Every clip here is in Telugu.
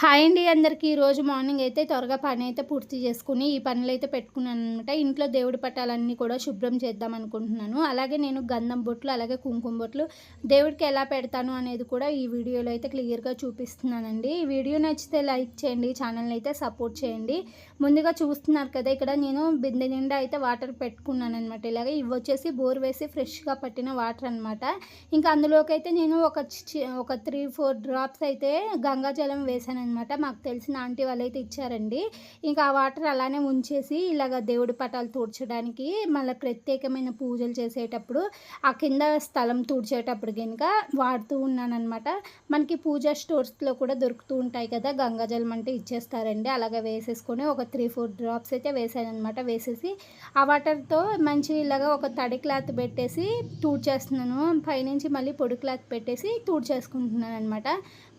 హాయ్ అండి అందరికీ. ఈరోజు మార్నింగ్ అయితే త్వరగా పని అయితే పూర్తి చేసుకుని ఈ పనులు అయితే పెట్టుకున్నాను అనమాట ఇంట్లో దేవుడి పట్టాలన్నీ కూడా శుభ్రం చేద్దాం అనుకుంటున్నాను. అలాగే నేను గంధం బొట్లు అలాగే కుంకుమ బొట్లు దేవుడికి ఎలా పెడతాను అనేది కూడా ఈ వీడియోలో అయితే క్లియర్గా చూపిస్తున్నానండి. ఈ వీడియో నచ్చితే లైక్ చేయండి ఛానల్ని అయితే సపోర్ట్ చేయండి. ముందుగా చూస్తున్నారు కదా ఇక్కడ నేను బిందె నిండా అయితే వాటర్ పెట్టుకున్నాను అనమాట ఇలాగే ఇవి వచ్చేసి బోర్ వేసి ఫ్రెష్గా పట్టిన వాటర్ అనమాట ఇంకా అందులోకి అయితే నేను ఒక ఒక త్రీ ఫోర్ డ్రాప్స్ అయితే గంగాజలం వేసాను అనమాట మాకు తెలిసిన ఆంటీ వాళ్ళు అయితే ఇచ్చారండి. ఇంకా ఆ వాటర్ అలానే ఉంచేసి ఇలాగ దేవుడి పటాలు తూడ్చడానికి మళ్ళీ ప్రత్యేకమైన పూజలు చేసేటప్పుడు ఆ కింద స్థలం తూడ్చేటప్పుడు కనుక వాడుతూ ఉన్నానమాట మనకి పూజా స్టోర్స్లో కూడా దొరుకుతూ ఉంటాయి కదా గంగాజలం అంటే ఇచ్చేస్తారండి. అలాగే వేసేసుకొని ఒక త్రీ ఫోర్ డ్రాప్స్ అయితే వేసాను అనమాట వేసేసి ఆ వాటర్తో మంచి ఇలాగా ఒక తడి క్లాత్ పెట్టేసి తూడ్చేస్తున్నాను. పైనుంచి మళ్ళీ పొడి క్లాత్ పెట్టేసి తూడ్చేసుకుంటున్నాను అనమాట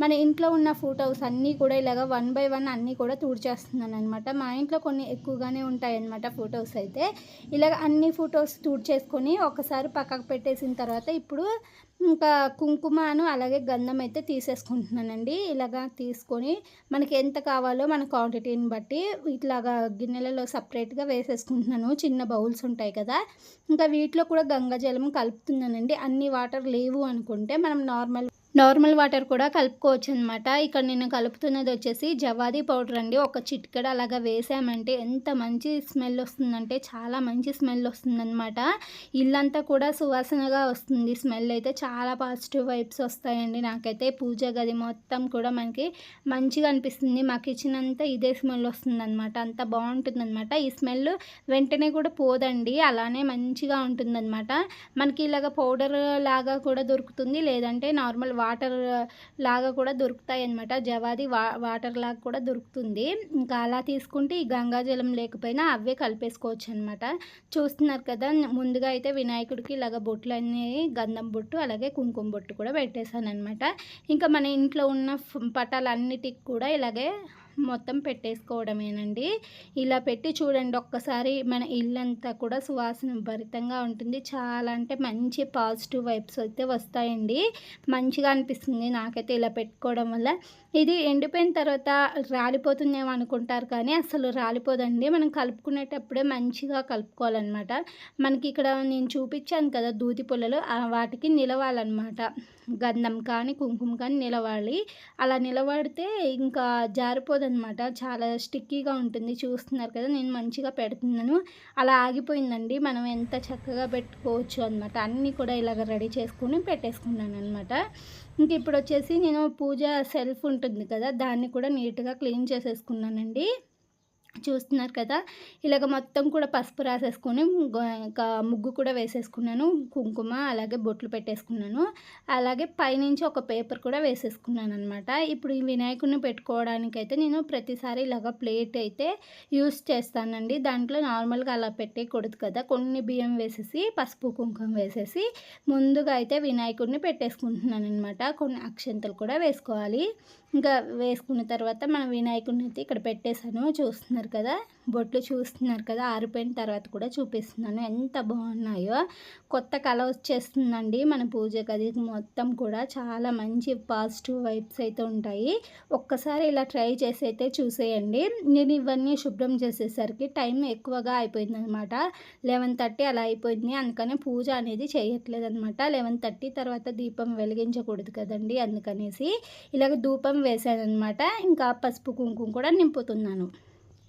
మన ఇంట్లో ఉన్న ఫోటోస్ అన్నీ కూడా ఇలాగ వన్ బై వన్ అన్నీ కూడా తుడిచేస్తున్నాను అనమాట మా ఇంట్లో కొన్ని ఎక్కువగానే ఉంటాయి అనమాట ఫొటోస్ అయితే. ఇలాగ అన్ని ఫొటోస్ చేసుకొని ఒకసారి పక్కకు పెట్టేసిన తర్వాత ఇప్పుడు ఇంకా కుంకుమను అలాగే గంధం అయితే తీసేసుకుంటున్నానండి. ఇలాగా తీసుకొని మనకి ఎంత కావాలో మన క్వాంటిటీని బట్టి ఇట్లాగా గిన్నెలలో సపరేట్గా వేసేసుకుంటున్నాను. చిన్న బౌల్స్ ఉంటాయి కదా. ఇంకా వీటిలో కూడా గంగాజలం కలుపుతున్నానండి. అన్ని వాటర్ లేవు అనుకుంటే మనం నార్మల్ నార్మల్ వాటర్ కూడా కలుపుకోవచ్చు అనమాట ఇక్కడ నేను కలుపుతున్నది వచ్చేసి జవాది పౌడర్ అండి. ఒక చిట్కడ అలాగా వేసామంటే ఎంత మంచి స్మెల్ వస్తుందంటే చాలా మంచి స్మెల్ వస్తుందన్నమాట. ఇల్లంతా కూడా సువాసనగా వస్తుంది. స్మెల్ అయితే చాలా పాజిటివ్ వైబ్స్ వస్తాయండి నాకైతే. పూజ గది మొత్తం కూడా మనకి మంచిగా అనిపిస్తుంది. మా కిచెన్ అంతా ఇదే స్మెల్ వస్తుందన్నమాట. అంత బాగుంటుందన్నమాట. ఈ స్మెల్ వెంటనే కూడా పోదండి. అలానే మంచిగా ఉంటుందన్నమాట. మనకి ఇలాగ పౌడర్ లాగా కూడా దొరుకుతుంది. లేదంటే నార్మల్ వాటర్ వాటర్ లాగా కూడా దొరుకుతాయి అనమాట జవాది వా వాటర్ లాగా కూడా దొరుకుతుంది. ఇంకా అలా తీసుకుంటే ఈ గంగాజలం లేకపోయినా అవే కలిపేసుకోవచ్చు అనమాట చూస్తున్నారు కదా ముందుగా అయితే వినాయకుడికి ఇలాగ బొట్లు అనేవి గంధం బొట్టు అలాగే కుంకుమ బొట్టు కూడా పెట్టేశాను అనమాట ఇంకా మన ఇంట్లో ఉన్న పటాలన్నిటికి కూడా ఇలాగే మొత్తం పెట్టేసుకోవడమేనండి. ఇలా పెట్టి చూడండి ఒక్కసారి మన ఇల్లంతా కూడా సువాసన భరితంగా ఉంటుంది. చాలా అంటే మంచి పాజిటివ్ వైబ్స్ అయితే వస్తాయండి. మంచిగా అనిపిస్తుంది నాకైతే ఇలా పెట్టుకోవడం వల్ల. ఇది ఎండిపోయిన తర్వాత రాలిపోతుందేమో అనుకుంటారు కానీ అసలు రాలిపోదండి. మనం కలుపుకునేటప్పుడే మంచిగా కలుపుకోవాలన్నమాట. మనకి ఇక్కడ నేను చూపించాను కదా దూది పుల్లలు వాటికి నిలవాలన్నమాట. గంధం కానీ కుంకుమ కానీ నిలవాలి. అలా నిలబడితే ఇంకా అనమాట చాలా స్టిక్కీగా ఉంటుంది. చూస్తున్నారు కదా నేను మంచిగా పెడుతున్నాను. అలా ఆగిపోయిందండి. మనం ఎంత చక్కగా పెట్టుకోవచ్చు అనమాట అన్నీ కూడా ఇలాగ రెడీ చేసుకుని పెట్టేసుకున్నాను అనమాట ఇంక ఇప్పుడు వచ్చేసి నేను పూజ సెల్ఫ్ ఉంటుంది కదా దాన్ని కూడా నీట్గా క్లీన్ చేసేసుకున్నానండి. చూస్తున్నారు కదా. ఇలాగ మొత్తం కూడా పసుపు రాసేసుకొని ఇంకా ముగ్గు కూడా వేసేసుకున్నాను. కుంకుమ అలాగే బొట్లు పెట్టేసుకున్నాను. అలాగే పైనుంచి ఒక పేపర్ కూడా వేసేసుకున్నాను అనమాట ఇప్పుడు ఈ వినాయకుడిని పెట్టుకోవడానికి అయితే నేను ప్రతిసారి ఇలాగ ప్లేట్ అయితే యూస్ చేస్తానండి. దాంట్లో నార్మల్గా అలా పెట్టేయకూడదు కదా. కొన్ని బియ్యం వేసేసి పసుపు కుంకుమ వేసేసి ముందుగా అయితే వినాయకుడిని పెట్టేసుకుంటున్నాను అనమాట కొన్ని అక్షంతలు కూడా వేసుకోవాలి. ఇంకా వేసుకున్న తర్వాత మనం వినాయకుడిని అయితే ఇక్కడ పెట్టేశాను. చూస్తున్నారు కదా? బొట్లు చూస్తున్నారు కదా? ఆరిపోయిన తర్వాత కూడా చూపిస్తున్నాను. ఎంత బాగున్నాయో. కొత్త కళ వచ్చేస్తుందండి మన పూజ గది మొత్తం కూడా చాలా మంచి పాజిటివ్ వైబ్స్ అయితే ఉంటాయి. ఒక్కసారి ఇలా ట్రై చేసి అయితే చూసేయండి. నేను ఇవన్నీ శుభ్రం చేసేసరికి టైం ఎక్కువగా అయిపోయింది అనమాట లెవెన్ థర్టీ అలా అయిపోయింది. అందుకనే పూజ అనేది చేయట్లేదు అనమాట లెవెన్ థర్టీ తర్వాత దీపం వెలిగించకూడదు కదండి అందుకనేసి ఇలాగ ధూపం అనమాట ఇంకా పసుపు కుంకుమ కూడా నింపుతున్నాను.